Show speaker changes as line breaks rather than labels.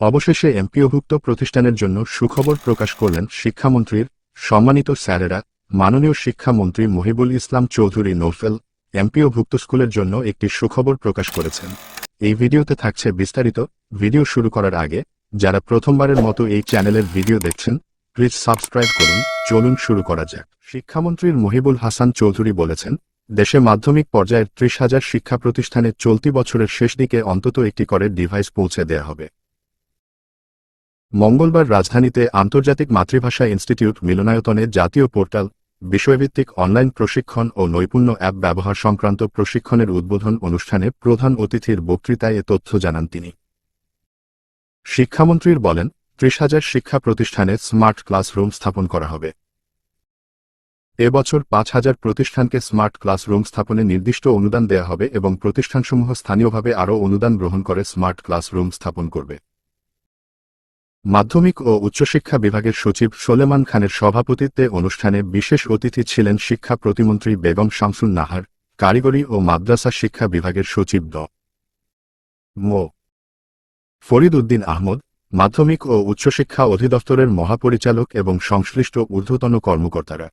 অবশেষে এমপিওভুক্ত প্রতিষ্ঠানের জন্য সুখবর প্রকাশ করলেন শিক্ষামন্ত্রীর সম্মানিত স্যারেরা, মাননীয় শিক্ষামন্ত্রী মহিবুল ইসলাম চৌধুরী নৌফেল, এমপিওভুক্ত স্কুলের জন্য একটি সুখবর প্রকাশ করেছেন। এই ভিডিওতে থাকছে বিস্তারিত। ভিডিও শুরু করার আগে, যারা প্রথমবারের মতো এই চ্যানেলের ভিডিও দেখছেন, প্লিজ সাবস্ক্রাইব করুন। চলুন শুরু করা যাক। শিক্ষামন্ত্রীর মহিবুল হাসান চৌধুরী বলেছেন, দেশে মাধ্যমিক পর্যায়ের ত্রিশ হাজার শিক্ষা প্রতিষ্ঠানে চলতি বছরের শেষ দিকে অন্তত একটি করে ডিভাইস পৌঁছে দেয়া হবে। মঙ্গলবার রাজধানীতে আন্তর্জাতিক মাতৃভাষা ইনস্টিটিউট মিলনায়তনে জাতীয় পোর্টাল, বিষয়ভিত্তিক অনলাইন প্রশিক্ষণ ও নৈপুণ্য অ্যাপ ব্যবহার সংক্রান্ত প্রশিক্ষণের উদ্বোধন অনুষ্ঠানে প্রধান অতিথির বক্তৃতায় এ তথ্য জানান তিনি। শিক্ষামন্ত্রীর বলেন, ত্রিশ হাজার শিক্ষা প্রতিষ্ঠানে স্মার্ট ক্লাসরুম স্থাপন করা হবে। এবছর পাঁচ হাজার প্রতিষ্ঠানকে স্মার্ট ক্লাসরুম স্থাপনে নির্দিষ্ট অনুদান দেয়া হবে এবং প্রতিষ্ঠানসমূহ স্থানীয়ভাবে আরও অনুদান গ্রহণ করে স্মার্ট ক্লাসরুম স্থাপন করবে। মাধ্যমিক ও উচ্চশিক্ষা বিভাগের সচিব সোলেমান খানের সভাপতিত্বে অনুষ্ঠানে বিশেষ অতিথি ছিলেন শিক্ষা প্রতিমন্ত্রী বেগম শামসুন নাহার, কারিগরি ও মাদ্রাসা শিক্ষা বিভাগের সচিব দ মো। ফরিদ উদ্দিন আহমদ, মাধ্যমিক ও উচ্চশিক্ষা অধিদপ্তরের মহাপরিচালক এবং সংশ্লিষ্ট ঊর্ধ্বতন কর্মকর্তারা।